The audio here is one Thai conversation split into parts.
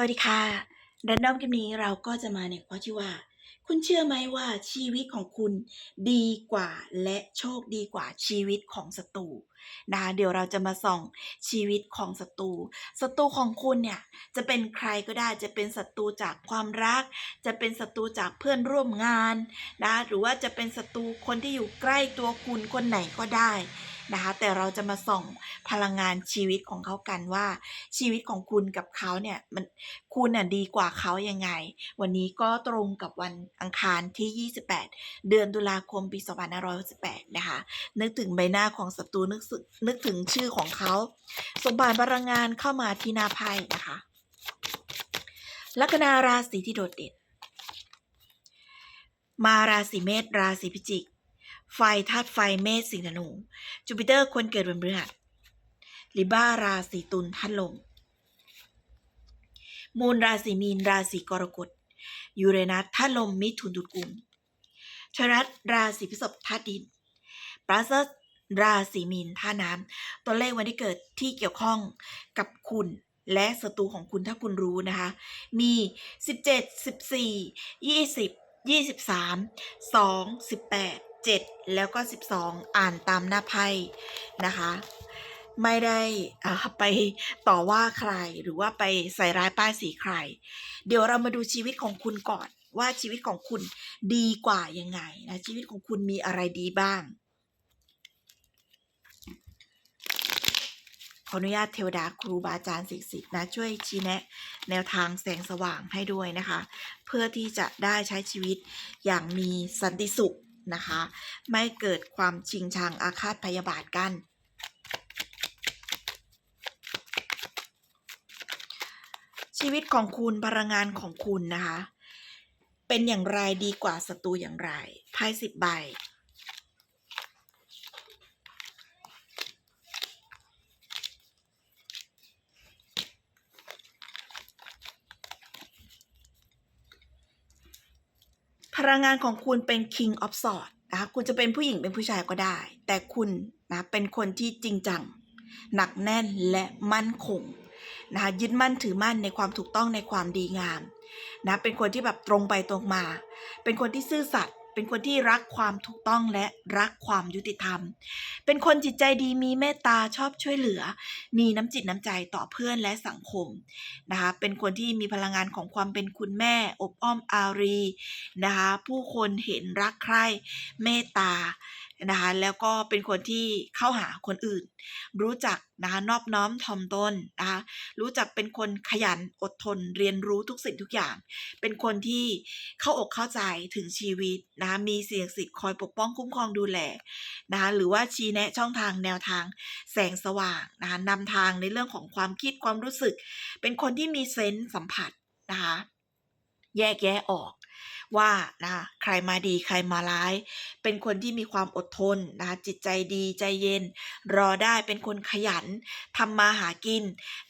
วัสดีค่ะดันดอมคลิปนี้เราก็จะมาในข้อที่ว่า คุณเชื่อไหมว่าชีวิตของคุณดีกว่าและโชคดีกว่าชีวิตของศัตรูนะคะเดี๋ยวเราจะมาส่องชีวิตของศัตรูศัตรูของคุณเนี่ยจะเป็นใครก็ได้จะเป็นศัตรูจากความรัก จะเป็นศัตรูจากเพื่อนร่วมงานนะหรือว่าจะเป็นศัตรูคนที่อยู่ใกล้ตัวคุณคนไหนก็ได้ นะคะแต่เราจะมาส่องพลังงานชีวิตของเขากันว่า ชีวิตของคุณกับเขาเนี่ยมันคุณน่ะดีกว่าเขายังไง วันนี้ก็ตรงกับวันอังคารที่ 28 เดือนตุลาคมปี2568นะคะนึกถึงใบหน้าของศัตรูนึกสึกนึกถึงชื่อของเขา สมบัติพลังงานเข้ามาที่หน้าไพ่นะคะลัคนาราศีที่โดดเด่นมาราศีเมษราศีพิจิก ไฟธาตุไฟเมษสิงห์นูจูปิเตอร์คนเกิดวันพฤหัสลิบ้าราศีตุลธาตุลม มูลราศีมีนราศีกรกฎยูเรนัสธาตุลมมิถุนตุลกุมชรัตราศีพฤษภธาตุดินปราซัสราศีมีนธาตุน้ำตัวเลขวันที่เกิดที่เกี่ยวข้องกับคุณและศัตรูของคุณถ้าคุณรู้นะคะ มี 17 14 20 23 2 18 7 แล้วก็ 12 อ่านตามหน้าไพ่นะคะ ไม่ได้อ่าไปต่อว่าใครหรือว่าไปใส่ร้ายป้ายสีใคร เดี๋ยวเรามาดูชีวิตของคุณก่อนว่าชีวิตของคุณดีกว่ายังไงนะชีวิตของคุณมีอะไรดีบ้าง ขออนุญาตเทวดาครูบาอาจารย์สิสิทธิ์นะช่วยชี้แนะ แนวทางแสงสว่างให้ด้วยนะคะ เพื่อที่จะได้ใช้ชีวิตอย่างมีสันติสุข นะคะ ไม่เกิดความชิงชังอาฆาตพยาบาทกัน ชีวิตของคุณพลังงานของคุณนะคะ เป็นอย่างไรดีกว่าศัตรูอย่างไรไพ่สิบใบ พลังงานของคุณเป็น King of Swords นะคะ คุณจะเป็นผู้หญิงเป็นผู้ชายก็ได้ แต่คุณนะเป็นคนที่จริงจัง หนักแน่นและมั่นคงนะคะยึดมั่นถือมั่นในความถูกต้องในความดีงามนะเป็นคนที่แบบตรงไปตรงมา เป็นคนที่ซื่อสัตย์ เป็นคนที่รักความถูกต้องและรักความยุติธรรม เป็นคนจิตใจดีมีเมตตาชอบช่วยเหลือ มีน้ำจิตน้ำใจต่อเพื่อนและสังคมนะคะเป็นคนที่มีพลังงานของความเป็นคุณแม่ อบอ้อมอารีนะคะผู้คนเห็นรักใคร่เมตตา นะคะแล้วก็เป็นคนที่เข้าหาคนอื่น รู้จักนะคะนอบน้อมถ่อมตนนะคะรู้จักเป็นคนขยันอดทนเรียนรู้ทุกสิ่งทุกอย่าง เป็นคนที่เข้าอกเข้าใจถึงชีวิตนะคะมีเสียงสิทธิ์คอยปกป้องคุ้มครองดูแลนะคะหรือว่าชี้แนะช่องทางแนวทางแสงสว่างนะคะนำทางในเรื่องของความคิดความรู้สึก เป็นคนที่มีเซนส์สัมผัสนะคะแยกแยะออก ว่านะใครมาดีใครมาร้าย เป็นคนที่มีความอดทนนะคะจิตใจดีใจเย็น รอได้เป็นคนขยันทำมาหากิน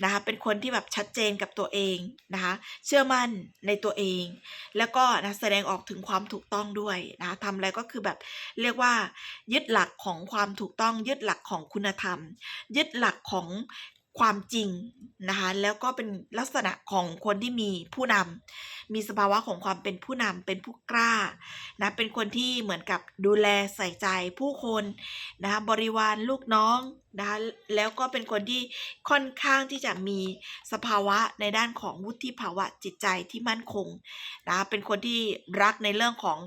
นะคะเป็นคนที่แบบชัดเจนกับตัวเองนะคะเชื่อมั่นในตัวเอง แล้วก็นะแสดงออกถึงความถูกต้องด้วยนะคะทำอะไรก็คือแบบเรียกว่า ยึดหลักของความถูกต้อง ยึดหลักของคุณธรรม ยึดหลักของ ความจริงนะคะแล้วก็เป็นลักษณะของคนที่มีผู้นำมีสภาวะของความเป็นผู้นำเป็นผู้กล้านะเป็นคนที่เหมือนกับดูแลใส่ใจผู้คนนะคะบริวารลูกน้องนะคะแล้วก็เป็นคนที่ค่อนข้างที่จะมีสภาวะในด้านของวุฒิภาวะจิตใจที่มั่นคงนะะเป็นคนที่รักในเรื่องของ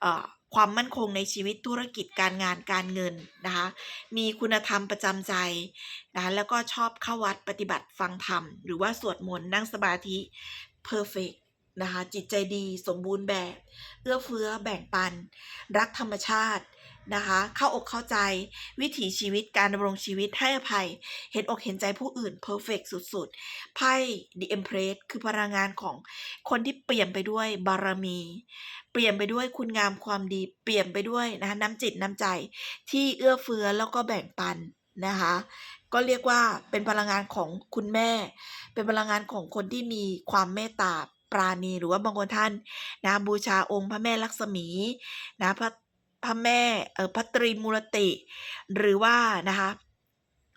เอ่อ ความมั่นคงในชีวิตธุรกิจการงานการเงินนะคะ มีคุณธรรมประจำใจนะแล้วก็ชอบเข้าวัดปฏิบัติฟังธรรม หรือว่าสวดมนต์นั่งสมาธิเพอร์เฟกนะคะจิตใจดีสมบูรณ์แบบ เอื้อเฟื้อแบ่งปัน รักธรรมชาติ นะคะ เข้าอกเข้าใจ วิถีชีวิตการดำรงชีวิตให้อภัย เห็นอกเห็นใจผู้อื่นเพอร์เฟกสุดๆ ไพ่ The Empress คือพลังงานของคนที่เปลี่ยนไปด้วยบารมี เปลี่ยนไปด้วยคุณงามความดี เปลี่ยนไปด้วยนะคะน้ำจิตน้ำใจที่เอื้อเฟื้อแล้วก็แบ่งปันนะคะก็เรียกว่าเป็นพลังงานของคุณแม่ เป็นพลังงานของคนที่มีความเมตตาปราณีหรือว่าบางคนท่านนะบูชาองค์พระแม่ลักษมีนะพระ พระแม่เออพระตรีมูรติ หรือว่านะคะ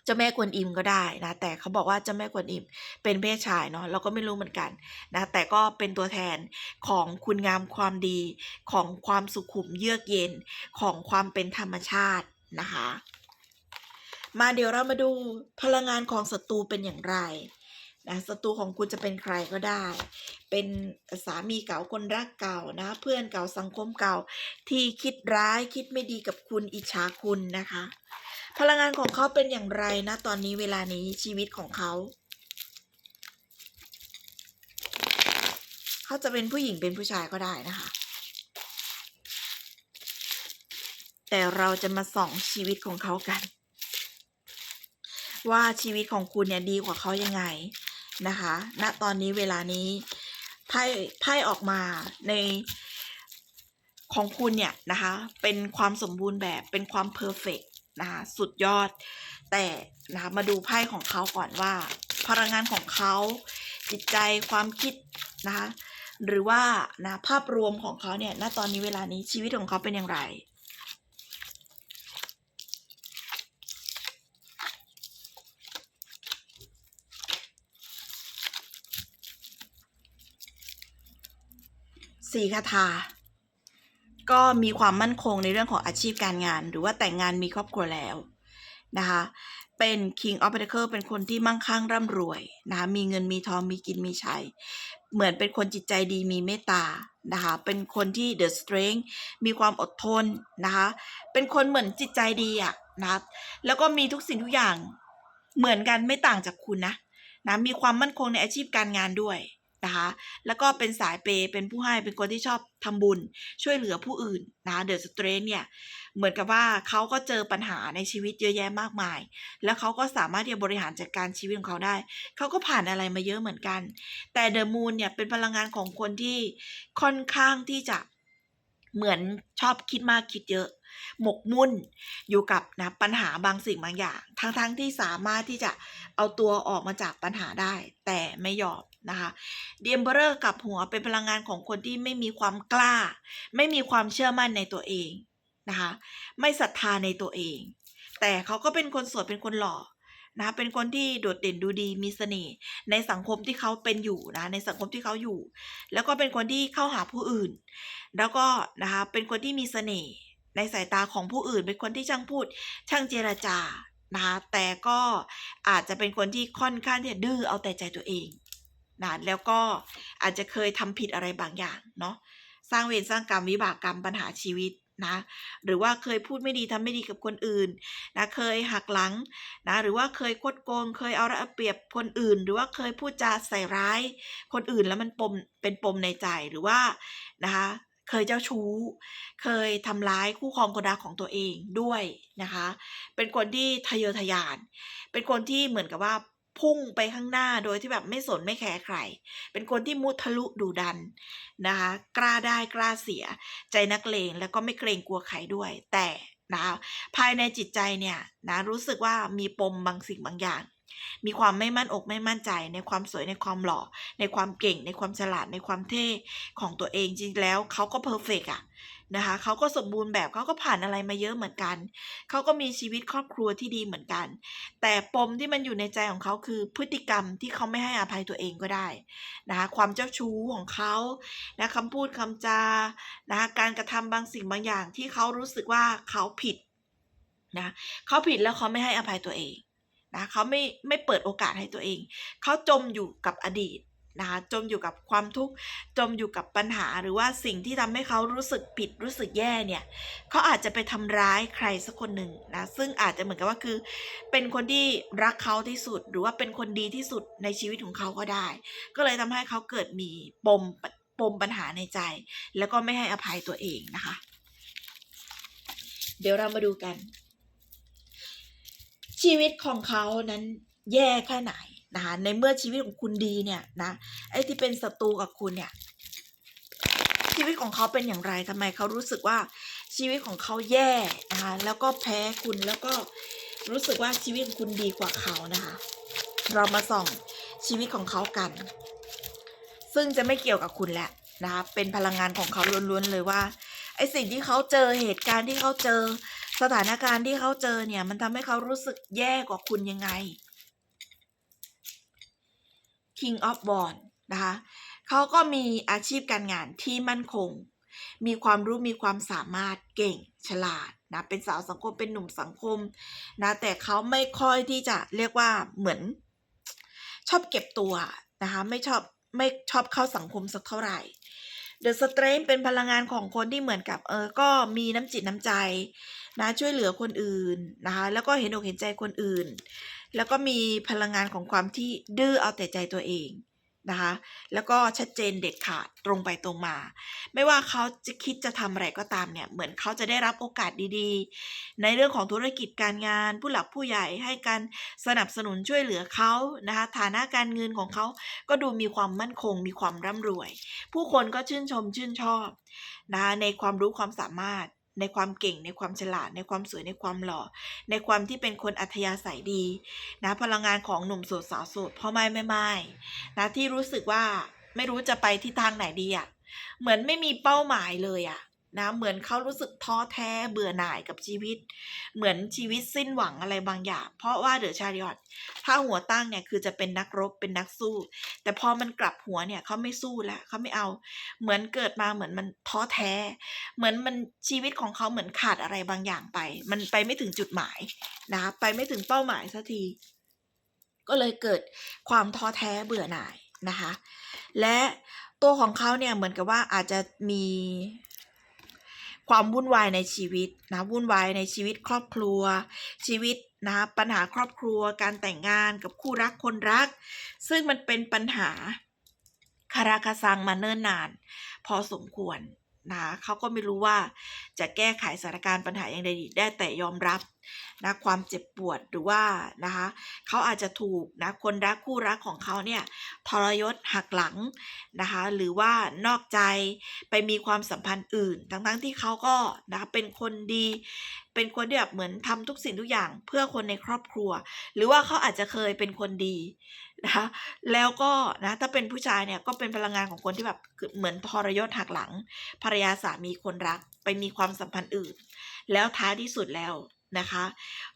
เจ้าแม่กวนอิมก็ได้นะแต่เขาบอกว่าเจ้าแม่กวนอิมเป็นเพศชายเนาะเราก็ไม่รู้เหมือนกันนะแต่ก็เป็นตัวแทนของคุณงามความดีของความสุขุมเยือกเย็นของความเป็นธรรมชาตินะคะ มาเดี๋ยวเรามาดูพลังงานของศัตรูเป็นอย่างไร นะศัตรูของคุณจะเป็นใครก็ได้ เป็นสามีเก่าคนรักเก่านะ เพื่อนเก่าสังคมเก่า ที่คิดร้ายคิดไม่ดีกับคุณอิจฉาคุณนะคะ พลังงานของเขาเป็นอย่างไรนะ ตอนนี้เวลานี้ชีวิตของเขา เขาจะเป็นผู้หญิงเป็นผู้ชายก็ได้นะคะ แต่เราจะมาส่องชีวิตของเขากัน ว่าชีวิตของคุณเนี่ยดีกว่าเขายังไง นะคะ ณ ตอนนี้เวลานี้ไพ่ไพ่ออกมาในของคุณเนี่ยนะคะ เป็นความสมบูรณ์แบบเป็นความเพอร์เฟกนะคะสุดยอด แต่นะคะมาดูไพ่ของเขาก่อนว่า พลังงานของเขาจิตใจความคิดนะคะหรือว่านะภาพรวมของเขาเนี่ยณตอนนี้เวลานี้ชีวิตของเขาเป็นอย่างไร สี่คาถาก็มีความมั่นคงในเรื่องของอาชีพการงาน หรือว่าแต่งงานมีครอบครัวแล้วนะคะเป็น King of Pentacle เป็นคนที่มั่งคั่งร่ำรวยนะคะมีเงินมีทองมีกินมีใช้เหมือนเป็นคนจิตใจดีมีเมตตานะคะเป็นคนที่ the strength มีความอดทนนะคะเป็นคนเหมือนจิตใจดีอะนะแล้วก็มีทุกสิ่งทุกอย่างเหมือนกันไม่ต่างจากคุณนะนะมีความมั่นคงในอาชีพการงานด้วย นะคะแล้วก็เป็นสายเปย์เป็นผู้ให้เป็นคนที่ชอบทำบุญ ช่วยเหลือผู้อื่นนะเดอะสเตรนเนี่ยเหมือนกับว่าเขาก็เจอปัญหาในชีวิตเยอะแยะมากมาย แล้วเขาก็สามารถที่จะบริหารจัดการชีวิตของเขาได้ เขาก็ผ่านอะไรมาเยอะเหมือนกัน แต่เดอะมูนเนี่ยเป็นพลังงานของคนที่ค่อนข้างที่จะเหมือนชอบคิดมากคิดเยอะ หมกมุ่นอยู่กับนะปัญหาบางสิ่งบางอย่าง ทั้งๆทที่สามารถที่จะเอาตัวออกมาจากปัญหาได้ แต่ไม่ยอม นะคะเดียมเบอร์กับหัวเป็นพลังงานของคนที่ไม่มีความกล้า ไม่มีความเชื่อมั่นในตัวเองนะคะไม่ศรัทธาในตัวเอง แต่เขาก็เป็นคนสวยเป็นคนหล่อนะเป็นคนที่โดดเด่นดูดีมีเสน่ห์ในสังคมที่เขาเป็นอยู่นะในสังคมที่เขาอยู่ แล้วก็เป็นคนที่เข้าหาผู้อื่น แล้วก็นะคะเป็นคนที่มีเสน่ห์ในสายตาของผู้อื่น เป็นคนที่ช่างพูดช่างเจรจานะคะแต่ก็อาจจะเป็นคนที่ค่อนข้างที่จะดื้อเอาแต่ใจตัวเอง นะแล้วก็อาจจะเคยทำผิดอะไรบางอย่างเนาะสร้างเวรสร้างกรรมวิบากกรรมปัญหาชีวิตนะหรือว่าเคยพูดไม่ดีทำไม่ดีกับคนอื่นนะเคยหักหลังนะหรือว่าเคยคดโกง เคยเอาระเปรียบคนอื่น หรือว่าเคยพูดจาใส่ร้าย คนอื่นแล้วมันปมเป็นปมในใจหรือว่านะคะเคยเจ้าชู้ เคยทำร้ายคู่ครองคนรักของตัวเองด้วยนะคะ เป็นคนที่ทะเยอทะยาน เป็นคนที่เหมือนกับว่า พุ่งไปข้างหน้าโดยที่แบบไม่สนไม่แคร์ใคร เป็นคนที่มุทะลุดุดันนะคะ กล้าได้กล้าเสีย ใจนักเลงแล้วก็ไม่เกรงกลัวใครด้วย แต่นะภายในจิตใจเนี่ยนะรู้สึกว่ามีปมบางสิ่งบางอย่าง มีความไม่มั่นอกไม่มั่นใจ ในความสวยในความหล่อ ในความเก่ง ในความฉลาดในความเท่ของตัวเองจริงแล้วเขาก็เพอร์เฟกอะ นะคะเขาก็สมบูรณ์แบบเขาก็ผ่านอะไรมาเยอะเหมือนกัน เขาก็มีชีวิตครอบครัวที่ดีเหมือนกัน แต่ปมที่มันอยู่ในใจของเขาคือพฤติกรรมที่เขาไม่ให้อภัยตัวเองก็ได้นะคะความเจ้าชู้ของเขานะคำพูดคำจานะคะการกระทำบางสิ่งบางอย่างที่เขารู้สึกว่าเขาผิดนะเขาผิดแล้วเขาไม่ให้อภัยตัวเองนะเขาไม่ไม่เปิดโอกาสให้ตัวเอง เขาจมอยู่กับอดีต นะคะจมอยู่กับความทุกข์จมอยู่กับปัญหาหรือว่าสิ่งที่ทำให้เขารู้สึกผิดรู้สึกแย่เนี่ยเขาอาจจะไปทำร้ายใครสักคนหนึ่งนะซึ่งอาจจะเหมือนกับว่าคือ เป็นคนที่รักเขาที่สุด หรือว่าเป็นคนดีที่สุดในชีวิตของเขาก็ได้ ก็เลยทำให้เขาเกิดมีปมปมปัญหาในใจ แล้วก็ไม่ให้อภัยตัวเองนะคะ เดี๋ยวเรามาดูกัน ชีวิตของเขานั้นแย่แค่ไหน นะคะในเมื่อชีวิตของคุณดีเนี่ยนะไอ้ที่เป็นศัตรูกับคุณเนี่ยชีวิตของเขาเป็นอย่างไรทำไมเขารู้สึกว่าชีวิตของเขาแย่นะคะแล้วก็แพ้คุณแล้วก็รู้สึกว่าชีวิตของคุณดีกว่าเขานะคะเรามาส่องชีวิตของเขากัน ซึ่งจะไม่เกี่ยวกับคุณแหละนะคะเป็นพลังงานของเขาล้วนๆเลยว่าไอสิ่งที่เขาเจอเหตุการณ์ที่เขาเจอ สถานการณ์ที่เขาเจอเนี่ย มันทำให้เขารู้สึกแย่กว่าคุณยังไง King of w a n d นะคะเขาก็มีอาชีพการงานที่มั่นคง มีความรู้มีความสามารถเก่งฉลาดนะเป็นสาวสังคมเป็นหนุ่มสังคมนะแต่เขาไม่ค่อยที่จะเรียกว่าเหมือน ชอบเก็บตัวนะคะไม่ชอบไม่ชอบเข้าสังคมสักเท่าไหร่ The Strength เป็นพลังงานของคนที่เหมือนกับเออก็มีน้ำจิตน้ำใจนะช่วยเหลือคนอื่นนะคะแล้วก็เห็นอกเห็นใจคนอื่น แล้วก็มีพลังงานของความที่ดื้อเอาแต่ใจตัวเองนะคะ แล้วก็ชัดเจนเด็ดขาดตรงไปตรงมา ไม่ว่าเขาจะคิดจะทำอะไรก็ตามเนี่ย เหมือนเขาจะได้รับโอกาสดีๆ ในเรื่องของธุรกิจการงาน ผู้หลักผู้ใหญ่ให้การสนับสนุนช่วยเหลือเขานะคะ ฐานะการเงินของเขาก็ดูมีความมั่นคง มีความร่ำรวย ผู้คนก็ชื่นชมชื่นชอบนะคะในความรู้ความสามารถ ในความเก่งในความฉลาดในความสวยในความหล่อ ในความที่เป็นคนอัธยาศัยดีนะพลังงานของหนุ่มโสดสาวโสดพ่อไม่ไม่ไม่นะที่รู้สึกว่าไม่รู้จะไปที่ทางไหนดีอะ่ะเหมือนไม่มีเป้าหมายเลยอะ่ะ นะเหมือนเขารู้สึกท้อแท้เบื่อหน่ายกับชีวิต เหมือนชีวิตสิ้นหวังอะไรบางอย่าง เพราะว่าเดอะชาริออตถ้าหัวตั้งเนี่ยคือจะเป็นนักรบเป็นนักสู้ แต่พอมันกลับหัวเนี่ยเขาไม่สู้แล้วเขาไม่เอา เหมือนเกิดมาเหมือนมันท้อแท้ เหมือนมันชีวิตของเขาเหมือนขาดอะไรบางอย่างไป มันไปไม่ถึงจุดหมายนะคะไปไม่ถึงเป้าหมายสักที ก็เลยเกิดความท้อแท้เบื่อหน่ายนะคะ และตัวของเขาเนี่ยเหมือนกับว่าอาจจะมี ความวุ่นวายในชีวิตนะวุ่นวายในชีวิตครอบครัว ชีวิตนะปัญหาครอบครัวการแต่งงานกับคู่รักคนรัก ซึ่งมันเป็นปัญหาคาราคาซังมาเนิ่นนาน พอสมควร นะเขาก็ไม่รู้ว่าจะแก้ไขสถานการณ์ปัญหาอย่างไรดีได้แต่ยอมรับนะความเจ็บปวดหรือว่านะคะเขาอาจจะถูกนะคนรักคู่รักของเขาเนี่ยทรยศหักหลังนะคะหรือว่านอกใจไปมีความสัมพันธ์อื่น ทั้งๆที่เขาก็นะเป็นคนดี เป็นคนที่แบบเหมือนทำทุกสิ่งทุกอย่างเพื่อคนในครอบครัว หรือว่าเขาอาจจะเคยเป็นคนดี นะคะแล้วก็นะถ้าเป็นผู้ชายเนี่ยก็เป็นพลังงานของคนที่แบบเหมือนทรยศหักหลัง ภรรยาสามีคนรักไปมีความสัมพันธ์อื่น แล้วท้ายที่สุดแล้วนะคะ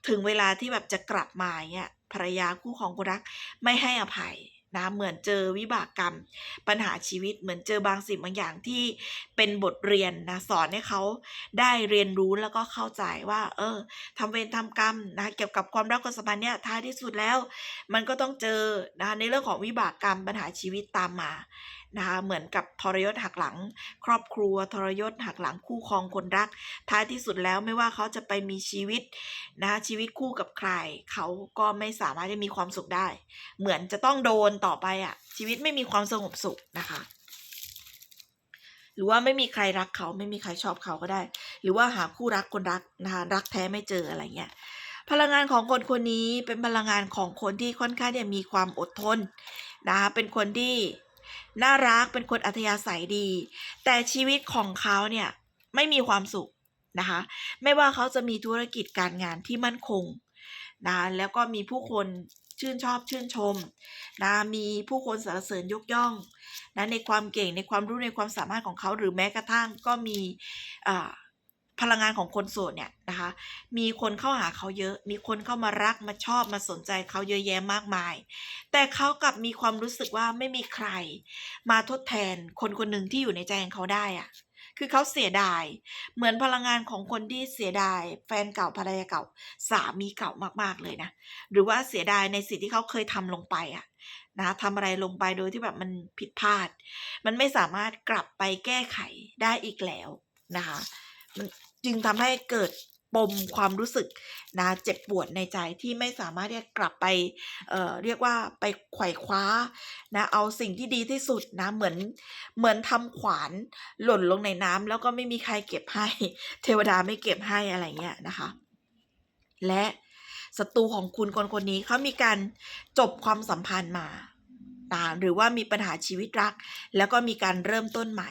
ถึงเวลาที่แบบจะกลับมาเนี่ยภรรยาคู่ของคนรักไม่ให้อภัย นะเหมือนเจอวิบากกรรม ปัญหาชีวิตเหมือนเจอบางสิ่งบางอย่างที่เป็นบทเรียนนะสอนให้เขาได้เรียนรู้แล้วก็เข้าใจว่า เออทำเวรทำกรรมนะเกี่ยวกับความรักความสัมพันธ์เนี่ยท้ายที่สุดแล้ว มันก็ต้องเจอนะในเรื่องของวิบากกรรมปัญหาชีวิตตามมา นะคะเหมือนกับทรยศหักหลัง ครอบครัวทรยศหักหลังคู่ครองคนรัก ท้ายที่สุดแล้วไม่ว่าเขาจะไปมีชีวิตนะคะชีวิตคู่กับใคร เขาก็ไม่สามารถจะมีความสุขได้ เหมือนจะต้องโดนต่อไปอะ่ะ ชีวิตไม่มีความสงบสุขนะคะหรือว่าไม่มีใครรักเขาไม่มีใครชอบเขาก็ได้ หรือว่าหาคู่รักคนรักนะคะรักแท้ไม่เจออะไรเงี้ยพลังงานของคนคนนี้เป็นพลังงานของคนที่ค่อนข้างจะมีความอดทนนะคะเป็นคนที่ น่ารักเป็นคนอัธยาศัยดี แต่ชีวิตของเขาเนี่ยไม่มีความสุขนะคะ ไม่ว่าเขาจะมีธุรกิจการงานที่มั่นคงนะแล้วก็มีผู้คนชื่นชอบชื่นชมนะมีผู้คนสรรเสริญยกย่องนะในความเก่งในความรู้ในความสามารถของเขาหรือแม้กระทั่งก็มีอ่า พลังงานของคนโสดเนี่ยนะคะ มีคนเข้าหาเขาเยอะ มีคนเข้ามารักมาชอบมาสนใจเขาเยอะแยะมากมาย แต่เขากลับมีความรู้สึกว่าไม่มีใคร มาทดแทนคนคนหนึ่งที่อยู่ในใจของเขาได้อะคือเขาเสียดาย เหมือนพลังงานของคนที่เสียดาย แฟนเก่าภรรยาเก่า สามีเก่ามากๆเลยนะ หรือว่าเสียดายในสิ่งที่เขาเคยทำลงไปอะนะทำอะไรลงไปโดยที่แบบมันผิดพลาด มันไม่สามารถกลับไปแก้ไขได้อีกแล้วนะคะ จึงทำให้เกิดปมความรู้สึกนะเจ็บปวดในใจที่ไม่สามารถที่จะกลับไปเอ่อเรียกว่าไปไขว่คว้านะเอาสิ่งที่ดีที่สุดนะเหมือนเหมือนทำขวานหล่นลงในน้ำแล้วก็ไม่มีใครเก็บให้ เทวดาไม่เก็บให้อะไรเงี้ยนะคะ และศัตรูของคุณคนคนนี้เขามีการจบความสัมพันธ์มานะหรือว่ามีปัญหาชีวิตรัก แล้วก็มีการเริ่มต้นใหม่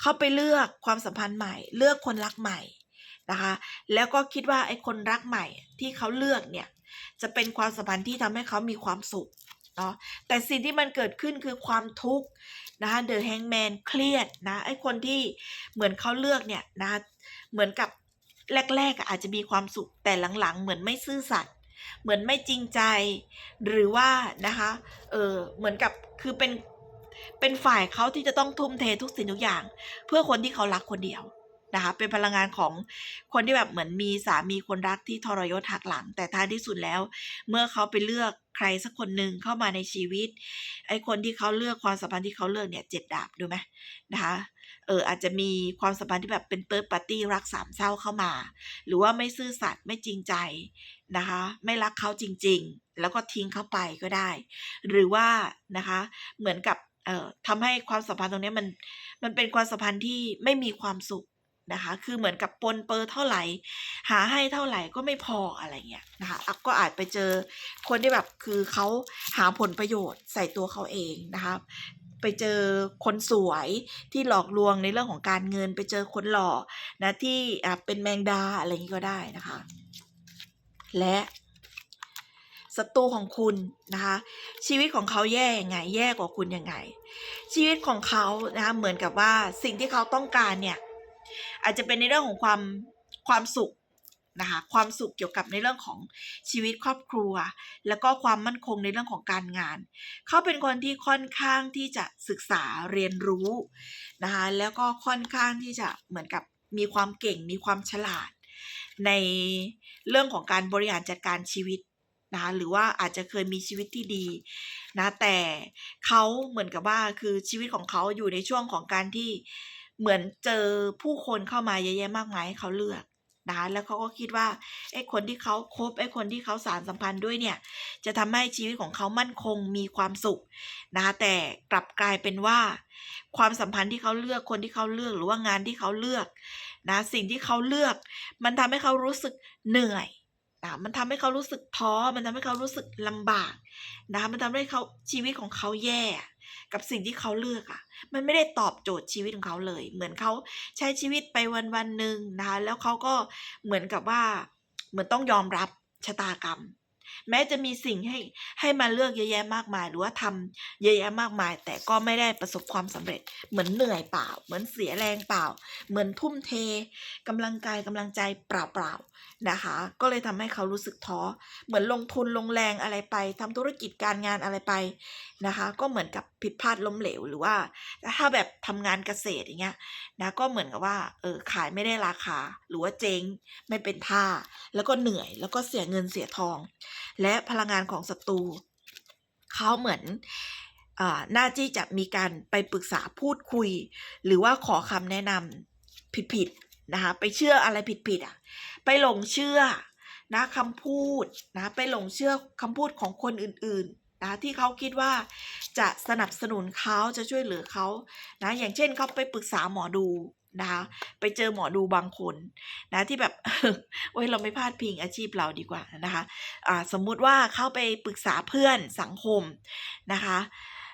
เขาไปเลือกความสัมพันธ์ใหม่ เลือกคนรักใหม่นะคะ แล้วก็คิดว่าไอ้คนรักใหม่ที่เขาเลือกเนี่ยจะเป็นความสัมพันธ์ที่ทำให้เขามีความสุขเนาะแต่สิ่งที่มันเกิดขึ้นคือความทุกข์นะคะเดอะแฮงแมนเครียดนะไอ้คนที่เหมือนเขาเลือกเนี่ยนะเหมือนกับแรก ๆ อาจจะมีความสุขแต่หลังๆ เหมือนไม่ซื่อสัตย์เหมือนไม่จริงใจ หรือว่านะคะเออเหมือนกับคือเป็น เป็นฝ่ายเขาที่จะต้องทุ่มเททุกสิ่งทุกอย่าง เพื่อคนที่เขารักคนเดียวนะคะเป็นพลังงานของคนที่แบบเหมือนมีสามีคนรักที่ทรยศหักหลัง แต่ท้ายที่สุดแล้ว เมื่อเขาไปเลือกใครสักคนหนึ่งเข้ามาในชีวิต ไอ้คนที่เขาเลือกความสัมพันธ์ที่เขาเลือกเนี่ยเจ็ดดาบดูไหมนะคะเอออาจจะมีความสัมพันธ์ที่แบบเป็นเติร์ดปาร์ตี้รักสามเศร้าเข้ามา หรือว่าไม่ซื่อสัตย์ไม่จริงใจนะคะ ไม่รักเขาจริง ๆ แล้วก็ทิ้งเขาไปก็ได้ หรือว่านะคะ เหมือนกับ เอ่อทำให้ความสัมพันธ์ตรงนี้มันมันเป็นความสัมพันธ์ที่ไม่มีความสุขนะคะ คือเหมือนกับปนเปื้อเท่าไหร่ หาให้เท่าไหร่ก็ไม่พออะไรเงี้ยนะคะก็อาจไปเจอคนที่แบบคือเขาหาผลประโยชน์ใส่ตัวเขาเองนะคะไปเจอคนสวยที่หลอกลวงในเรื่องของการเงิน ไปเจอคนหล่อนะที่เป็นแมงดาอะไรอย่างนี้ก็ได้นะคะ และ ศัตรูของคุณนะคะชีวิตของเขาแย่ยังไง แย่กว่าคุณยังไง ชีวิตของเขานะคะเหมือนกับว่าสิ่งที่เขาต้องการเนี่ยอาจจะเป็นในเรื่องของความความสุขนะคะความสุขเกี่ยวกับในเรื่องของชีวิตครอบครัว แล้วก็ความมั่นคงในเรื่องของการงาน เขาเป็นคนที่ค่อนข้างที่จะศึกษาเรียนรู้นะคะแล้วก็ค่อนข้างที่จะเหมือนกับมีความเก่งมีความฉลาด ในเรื่องของการบริหารจัดการชีวิต นะคะหรือว่าอาจจะเคยมีชีวิตที่ดีนะแต่เขาเหมือนกับว่าคือชีวิตของเขาอยู่ในช่วงของการที่เหมือนเจอผู้คนเข้ามาเยอะแยะมากมายให้เขาเลือกนะคะแล้วเขาก็คิดว่าไอ้คนที่เขาคบไอ้คนที่เขาสารสัมพันธ์ด้วยเนี่ย จะทำให้ชีวิตของเขามั่นคงมีความสุขนะคะแต่กลับกลายเป็นว่า ความสัมพันธ์ที่เขาเลือกคนที่เขาเลือกหรือว่างานที่เขาเลือกนะสิ่งที่เขาเลือก มันทำให้เขารู้สึกเหนื่อย นะมันทำให้เขารู้สึกท้อ มันทำให้เขารู้สึกลำบากนะมันทำให้เขาชีวิตของเขาแย่ กับสิ่งที่เขาเลือกอะ่ะ มันไม่ได้ตอบโจทย์ชีวิตของเขาเลย เหมือนเขาใช้ชีวิตไปวันวันๆหนึ่งนะคะ แล้วเขาก็เหมือนกับว่า เหมือนต้องยอมรับชะตากรรม แม้จะมีสิ่งให้ให้มาเลือกเยอะแยะมากมาย หรือว่าทำเยอะแยะมากมาย แต่ก็ไม่ได้ประสบความสำเร็จ เหมือนเหนื่อยเปล่า เหมือนเสียแรงเปล่า เหมือนทุ่มเทกำลังกายกำลังใจเปล่าๆนะคะ ก็เลยทำให้เขารู้สึกท้อ เหมือนลงทุนลงแรงอะไรไปทำธุรกิจการงานอะไรไปนะคะ ก็เหมือนกับผิดพลาดล้มเหลวหรือว่า ถ้าแบบทำงานเกษตรอย่างเงี้ยนะก็เหมือนกับว่าเออขายไม่ได้ราคา หรือว่าเจ๊งไม่เป็นท่า แล้วก็เหนื่อยแล้วก็เสียเงินเสียทอง และพลังงานของศัตรูเขาเหมือนอ่าหน้าที่จะมีการไปปรึกษาพูดคุย หรือว่าขอคำแนะนำผิดๆนะคะไปเชื่ออะไรผิดๆอะ ไปหลงเชื่อนะคำพูดนะไปหลงเชื่อคำพูดของคนอื่นๆ นะที่เขาคิดว่าจะสนับสนุนเขาจะช่วยเหลือเขานะอย่างเช่นเขาไปปรึกษาหมอดูนะคะไปเจอหมอดูบางคนนะที่แบบโอ้ยเราไม่พลาดพิงอาชีพเราดีกว่านะคะอ่าสมมุติว่าเข้าไปปรึกษาเพื่อนสังคมนะคะ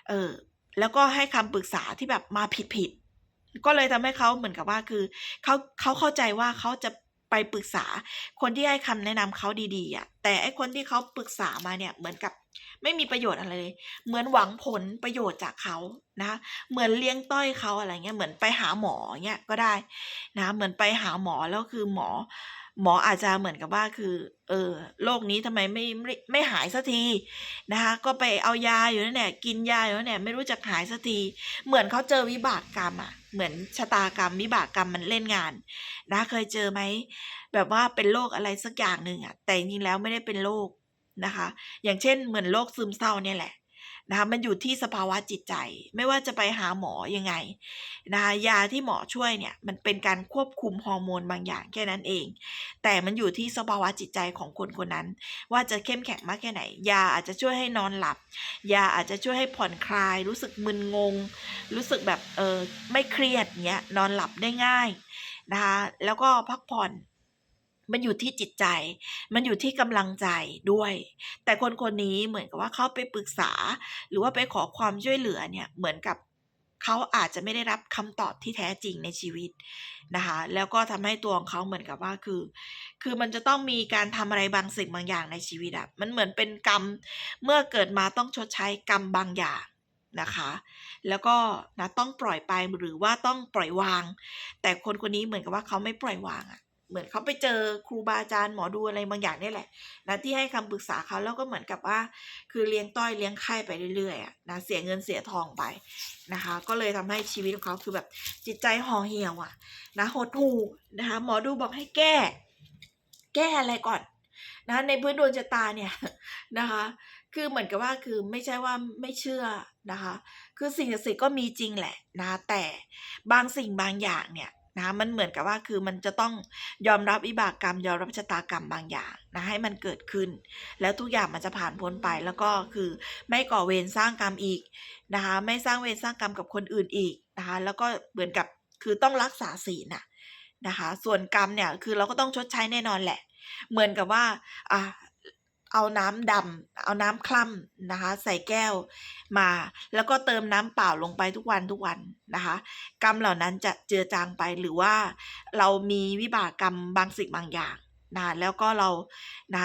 เออแล้วก็ให้คำปรึกษาที่แบบมาผิดๆก็เลยทำให้เขาเหมือนกับว่าคือเขาเขาเข้าใจว่าเขาจะ ไปปรึกษา คนที่ให้คำแนะนำเขาดีๆอะแต่ไอคนที่เขาปรึกษามาเนี่ยเหมือนกับไม่มีประโยชน์อะไรเลย เหมือนหวังผลประโยชน์จากเขานะ เหมือนเลี้ยงต้อยเขาอะไรเงี้ย เหมือนไปหาหมอเงี้ยก็ได้นะ เหมือนไปหาหมอแล้วคือหมอ หมออาจจะเหมือนกับว่าคือ เออโรคนี้ทำไมไม่ไม่ไม่หายสักทีนะคะ ก็ไปเอายาอยู่นั่นแหละกินยาอยู่นั่นแหละไม่รู้จักหายสักทีเหมือนเขาเจอวิบากกรรมอะ เหมือนชะตากรรมวิบากกรรมมันเล่นงานนะเคยเจอไหมแบบว่าเป็นโรคอะไรสักอย่างหนึ่งอะ แต่จริงแล้วไม่ได้เป็นโรคนะคะ อย่างเช่นเหมือนโรคซึมเศร้าเนี่ยแหละ นะคะมันอยู่ที่สภาวะจิตใจ ไม่ว่าจะไปหาหมอยังไงนะคะยาที่หมอช่วยเนี่ยมันเป็นการควบคุมฮอร์โมนบางอย่างแค่นั้นเอง แต่มันอยู่ที่สภาวะจิตใจของคนคนนั้น ว่าจะเข้มแข็งมากแค่ไหน ยาอาจจะช่วยให้นอนหลับ ยาอาจจะช่วยให้ผ่อนคลาย รู้สึกมึนงง รู้สึกแบบเออไม่เครียดเงี้ยนอนหลับได้ง่ายนะคะแล้วก็พักผ่อน มันอยู่ที่จิตใจ มันอยู่ที่กำลังใจด้วย แต่คนคนนี้เหมือนกับว่าเขาไปปรึกษา หรือว่าไปขอความช่วยเหลือเนี่ยเหมือนกับเขาอาจจะไม่ได้รับคำตอบที่แท้จริงในชีวิตนะคะ แล้วก็ทำให้ตัวของเขาเหมือนกับว่าคือ คือมันจะต้องมีการทำอะไรบางสิ่งบางอย่างในชีวิตอะมันเหมือนเป็นกรรม เมื่อเกิดมาต้องชดใช้กรรมบางอย่างนะคะ แล้วก็นะต้องปล่อยไปหรือว่าต้องปล่อยวาง แต่คนคนนี้เหมือนกับว่าเขาไม่ปล่อยวางอะ เหมือนเขาไปเจอครูบาอาจารย์หมอดูอะไรบางอย่างนี่แหละนะที่ให้คำปรึกษาเขาแล้วก็เหมือนกับว่า คือเลี้ยงต้อยเลี้ยงไข่ไปเรื่อยๆนะเสียเงินเสียทองไปนะคะ ก็เลยทำให้ชีวิตของเขาคือแบบจิตใจห่อเหี่ยวอะนะหดหู่นะคะหมอดูบอกให้แก้ แก้อะไรก่อนนะในพื้นดวงชะตาเนี่ยนะคะ คือเหมือนกับว่าคือไม่ใช่ว่าไม่เชื่อนะคะ คือสิ่งศักดิ์สิทธิ์ก็มีจริงแหละนะแต่บางสิ่งบางอย่างเนี่ย นะมันเหมือนกับว่าคือมันจะต้องยอมรับวิบากกรรม ยอมรับชะตากรรมบางอย่างนะให้มันเกิดขึ้น แล้วทุกอย่างมันจะผ่านพ้นไปแล้วก็คือไม่ก่อเวรสร้างกรรมอีกนะคะไม่สร้างเวรสร้างกรรมกับคนอื่นอีกนะคะแล้วก็เหมือนกับคือต้องรักษาศีลน่ะนะคะส่วนกรรมเนี่ยคือเราก็ต้องชดใช้แน่นอนแหละ เหมือนกับว่าอะ เอาน้ำดำเอาน้ำคล่ำนะคะ ใส่แก้วมา แล้วก็เติมน้ำเปล่าลงไปทุกวันทุกวันนะคะ กรรมเหล่านั้นจะเจือจางไปหรือว่าเรามีวิบากกรรมบางสิ่งบางอย่างนะแล้วก็เรานะ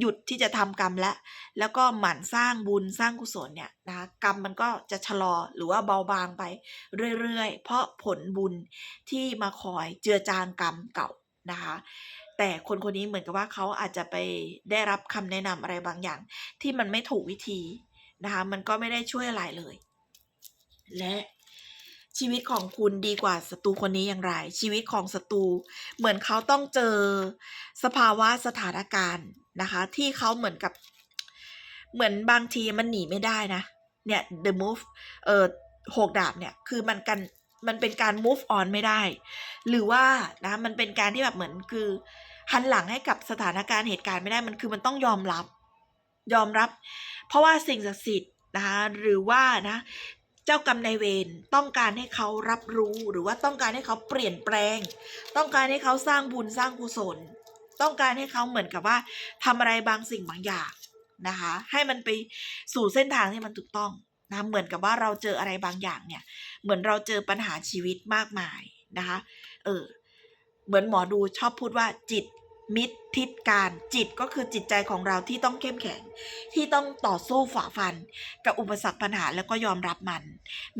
หยุดที่จะทำกรรมแล้วแล้วก็หมั่นสร้างบุญสร้างกุศลเนี่ยนะะกรรมมันก็จะชะลอหรือว่าเบาบางไปเรื่อยๆ เพราะผลบุญที่มาคอยเจือจางกรรมเก่านะคะ แต่คนคนนี้เหมือนกับว่าเขาอาจจะไปได้รับคำแนะนำอะไรบางอย่าง ที่มันไม่ถูกวิธีนะคะมันก็ไม่ได้ช่วยอะไรเลย และชีวิตของคุณดีกว่าศัตรูคนนี้อย่างไร ชีวิตของศัตรูเหมือนเขาต้องเจอสภาวะสถานการณ์นะคะ ที่เขาเหมือนกับ เหมือนบางทีมันหนีไม่ได้นะ เนี่ย the move เอ่อหกดาบเนี่ย คือมันกันมันเป็นการ move on ไม่ได้ หรือว่านะมันเป็นการที่แบบเหมือนคือ หันหลังให้กับสถานการณ์เหตุการณ์ไม่ได้มันคือมันต้องยอมรับ ยอมรับ เพราะว่าสิ่งศักดิ์สิทธิ์นะคะหรือว่านะ เจ้ากรรมนายเวรต้องการให้เขารับรู้หรือว่าต้องการให้เขาเปลี่ยนแปลง ต้องการให้เขาสร้างบุญสร้างกุศล ต้องการให้เขาเหมือนกับว่าทำอะไรบางสิ่งบางอย่างนะคะ ให้มันไปสู่เส้นทางที่มันถูกต้องนะเหมือนกับว่าเราเจออะไรบางอย่างเนี่ย เหมือนเราเจอปัญหาชีวิตมากมายนะคะ เออ เหมือนหมอดูชอบพูดว่าจิตมิตรทิศการจิตก็คือจิตใจของเราที่ต้องเข้มแข็ง ที่ต้องต่อสู้ฝ่าฟัน กับอุปสรรคปัญหาแล้วก็ยอมรับมัน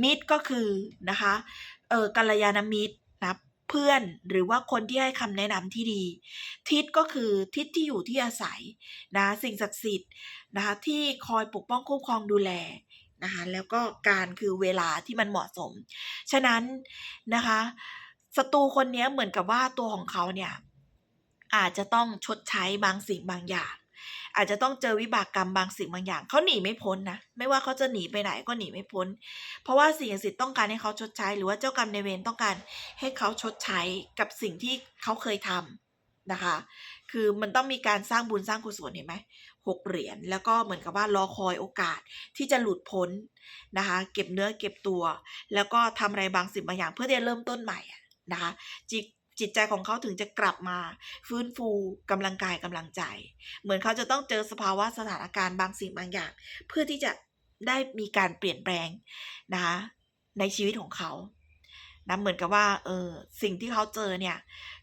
มิตรก็คือนะคะเออกัลยาณมิตรนะเพื่อนหรือว่าคนที่ให้คำแนะนำที่ดี ทิศก็คือทิศที่อยู่ที่อาศัยนะสิ่งศักดิ์สิทธิ์นะคะที่คอยปกป้องคุ้มครองดูแลนะคะแล้วก็การคือเวลาที่มันเหมาะสม ฉะนั้นนะคะ ศัตรูคนนี้เหมือนกับว่าตัวของเขาเนี่ยอาจจะต้องชดใช้บางสิ่งบางอย่าง อาจจะต้องเจอวิบากกรรมบางสิ่งบางอย่างเขาหนีไม่พ้นนะไม่ว่าเขาจะหนีไปไหนก็หนีไม่พ้น เพราะว่าสิ่งศักดิ์สิทธิ์ต้องการให้เขาชดใช้ หรือว่าเจ้ากรรมในเวรต้องการให้เขาชดใช้กับสิ่งที่เขาเคยทำนะคะ คือมันต้องมีการสร้างบุญสร้างกุศลเห็นไหมหกเหรียญแล้วก็เหมือนกับว่ารอคอยโอกาสที่จะหลุดพ้นนะคะ เก็บเนื้อเก็บตัว แล้วก็ทำอะไรบางสิ่งบางอย่าง เพื่อที่จะเริ่มต้นใหม่ นะคะจิตจิตใจของเขาถึงจะกลับมา ฟื้นฟูกำลังกายกำลังใจ เหมือนเขาจะต้องเจอสภาวะสถานการณ์บางสิ่งบางอย่าง เพื่อที่จะได้มีการเปลี่ยนแปลงนะคะในชีวิตของเขานะเหมือนกับว่าเออสิ่งที่เขาเจอเนี่ย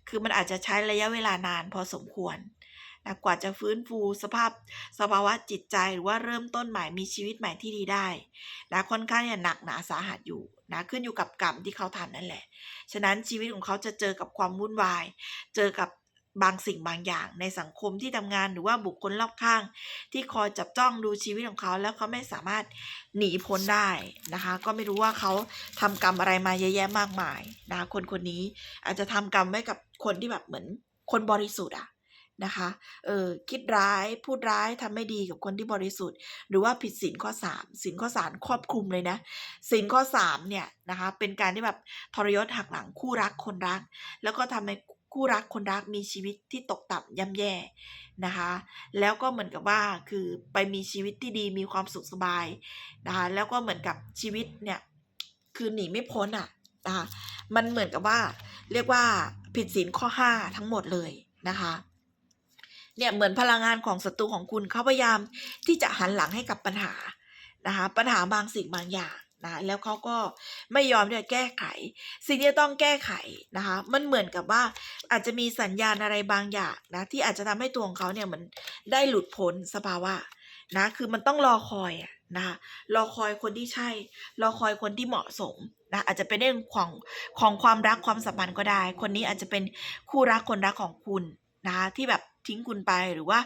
คือมันอาจจะใช้ระยะเวลานานพอสมควรนะกว่าจะฟื้นฟูสภาพสภาวะจิตใจหรือว่าเริ่มต้นใหม่มีชีวิตใหม่ที่ดีได้นะค่อนข้างจะหนักหนาสาหัสอยู่ นะขึ้นอยู่กับกรรมที่เขาทำนั่นแหละ ฉะนั้นชีวิตของเขาจะเจอกับความวุ่นวาย เจอกับบางสิ่งบางอย่างในสังคมที่ทำงานหรือว่าบุคคลรอบข้าง ที่คอยจับจ้องดูชีวิตของเขา แล้วเขาไม่สามารถหนีพ้นได้นะคะ ก็ไม่รู้ว่าเขาทำกรรมอะไรมาเยอะแยะมากมายนะคนคนนี้อาจจะทำกรรมไว้กับคนที่แบบเหมือนคนบริสุทธิ์อะ นะคะ เออคิดร้ายพูดร้ายทำไม่ดีกับคนที่บริสุทธิ์ หรือว่าผิดศีลข้อ3ศีลข้อ3ครอบคลุมเลยนะศีลข้อ3เนี่ยนะคะเป็นการที่แบบทรยศหักหลังคู่รักคนรัก แล้วก็ทำให้คู่รักคนรักมีชีวิตที่ตกต่ำย่ำแย่นะคะ แล้วก็เหมือนกับว่าคือไปมีชีวิตที่ดีมีความสุขสบายนะคะแล้วก็เหมือนกับชีวิตเนี่ยคือหนีไม่พ้นอะนะคะมันเหมือนกับว่าเรียกว่าผิดศีลข้อ 5 ทั้งหมดเลยนะคะ เนี่ยเหมือนพลังงานของศัตรูของคุณเขาพยายามที่จะหันหลังให้กับปัญหานะคะปัญหาบางสิ่งบางอย่างนะแล้วเขาก็ไม่ยอมที่จะแก้ไข สิ่งที่ต้องแก้ไขนะคะมันเหมือนกับว่าอาจจะมีสัญญาณอะไรบางอย่างนะที่อาจจะทำให้ตัวของเขาเนี่ยเหมือนได้หลุดพ้นสภาวะนะคือมันต้องรอคอยนะคะรอคอยคนที่ใช่ รอคอยคนที่เหมาะสมนะอาจจะเป็นเรื่องของของความรักความสัมพันธ์ก็ได้ คนนี้อาจจะเป็นคู่รักคนรักของคุณนะคะที่แบบ ทิ้งคุณไปหรือว่า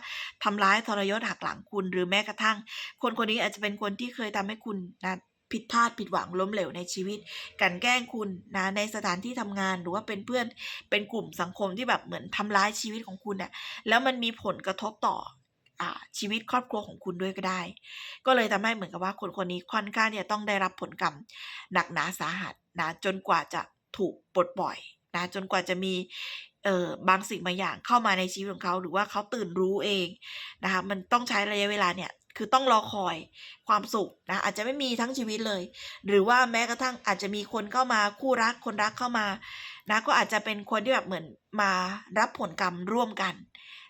ทำร้ายทรยศหักหลังคุณ หรือแม้กระทั่ง คนคนนี้อาจจะเป็นคนที่เคยทำให้คุณนะผิดพลาดผิดหวังล้มเหลวในชีวิต กันแกล้งคุณนะในสถานที่ทำงานหรือว่าเป็นเพื่อนเป็นกลุ่มสังคมที่แบบเหมือนทำร้ายชีวิตของคุณเนี่ยแล้วมันมีผลกระทบต่ออาชีวิตครอบครัวของคุณด้วยก็ได้ ก็เลยทำให้เหมือนกับว่าคนคนนี้ค่อนข้างเนี่ยต้องได้รับผลกรรมหนักหนาสาหัสนะจนกว่าจะถูกปลดปล่อยนะจนกว่าจะมี เอ่อบางสิ่งบางอย่างเข้ามาในชีวิตของเขา หรือว่าเขาตื่นรู้เองนะคะมันต้องใช้ระยะเวลาเนี่ยคือต้องรอคอยความสุขนะอาจจะไม่มีทั้งชีวิตเลย หรือว่าแม้กระทั่งอาจจะมีคนเข้ามาคู่รักคนรักเข้ามานะก็อาจจะเป็นคนที่แบบเหมือนมารับผลกรรมร่วมกัน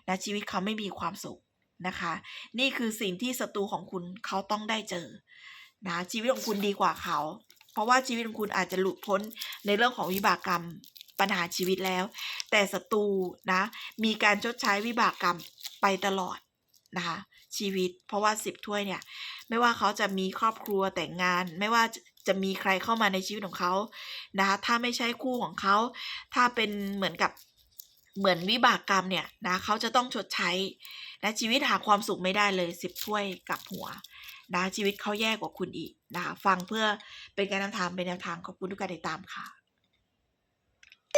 นะชีวิตเขาไม่มีความสุขนะคะ นี่คือสิ่งที่ศัตรูของคุณเขาต้องได้เจอนะชีวิตของคุณดีกว่าเขา เพราะว่าชีวิตของคุณอาจจะหลุดพ้นในเรื่องของวิบากกรรม ปัญหาชีวิตแล้ว แต่ศัตรูนะ มีการชดใช้วิบากกรรมไปตลอดนะคะชีวิต เพราะว่าสิบถ้วยเนี่ย ไม่ว่าเขาจะมีครอบครัวแต่งงาน ไม่ว่าจะมีใครเข้ามาในชีวิตของเขานะคะถ้าไม่ใช่คู่ของเขา ถ้าเป็นเหมือนกับเหมือนวิบากกรรมเนี่ยนะเขาจะต้องชดใช้นะชีวิตหาความสุขไม่ได้เลยสิบถ้วยกับหัวนะชีวิตเขาแย่กว่าคุณอีกนะคะฟังเพื่อเป็นการนำทางเป็นแนวทางขอบคุณทุกการติดตามค่ะ